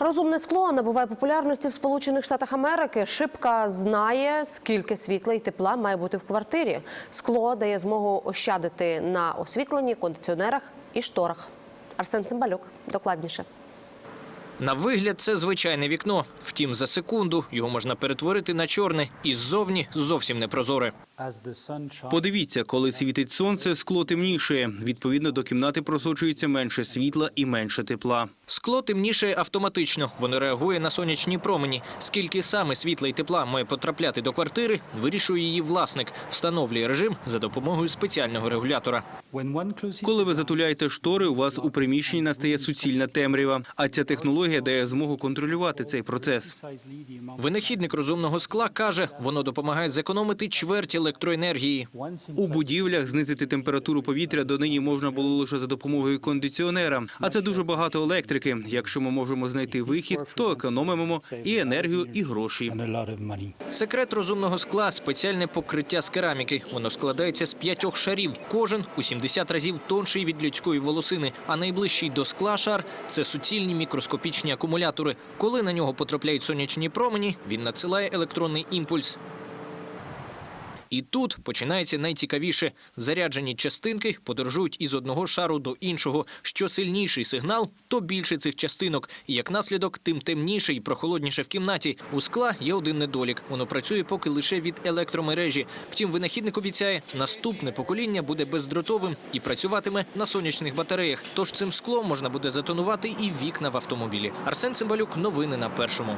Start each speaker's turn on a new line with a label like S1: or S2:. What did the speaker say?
S1: Розумне скло набуває популярності в Сполучених Штатах Америки. Шибка знає, скільки світла і тепла має бути в квартирі. Скло дає змогу ощадити на освітленні, кондиціонерах і шторах. Арсен Цимбалюк докладніше.
S2: На вигляд це звичайне вікно. Втім, за секунду його можна перетворити на чорне і ззовні зовсім не прозоре.
S3: Подивіться, коли світить сонце, скло темніше. Відповідно до кімнати просочується менше світла і менше тепла.
S2: Скло темніше автоматично. Воно реагує на сонячні промені. Скільки саме світла і тепла має потрапляти до квартири, вирішує її власник. Встановлює режим за допомогою спеціального регулятора.
S3: Коли ви затуляєте штори, у вас у приміщенні настає суцільна темрява. А ця технологія дає змогу контролювати цей процес.
S2: Винахідник розумного скла каже, воно допомагає зекономити чверть електроенергії.
S3: У будівлях знизити температуру повітря донині можна було лише за допомогою кондиціонера. А це дуже багато електрики. Якщо ми можемо знайти вихід, то економимо і енергію, і гроші.
S2: Секрет розумного скла спеціальне покриття з кераміки. Воно складається з п'ятьох шарів, кожен у 70 разів тонший від людської волосини. А найближчий до скла шар це суцільні мікроскопічні акумулятори. Коли на нього потрапляють сонячні промені, він надсилає електронний імпульс. І тут починається найцікавіше. Заряджені частинки подорожують із одного шару до іншого. Що сильніший сигнал, то більше цих частинок. І як наслідок, тим темніше і прохолодніше в кімнаті. У скла є один недолік. Воно працює поки лише від електромережі. Втім, винахідник обіцяє, наступне покоління буде бездротовим і працюватиме на сонячних батареях. Тож цим склом можна буде затонувати і вікна в автомобілі. Арсен Цимбалюк, новини на першому.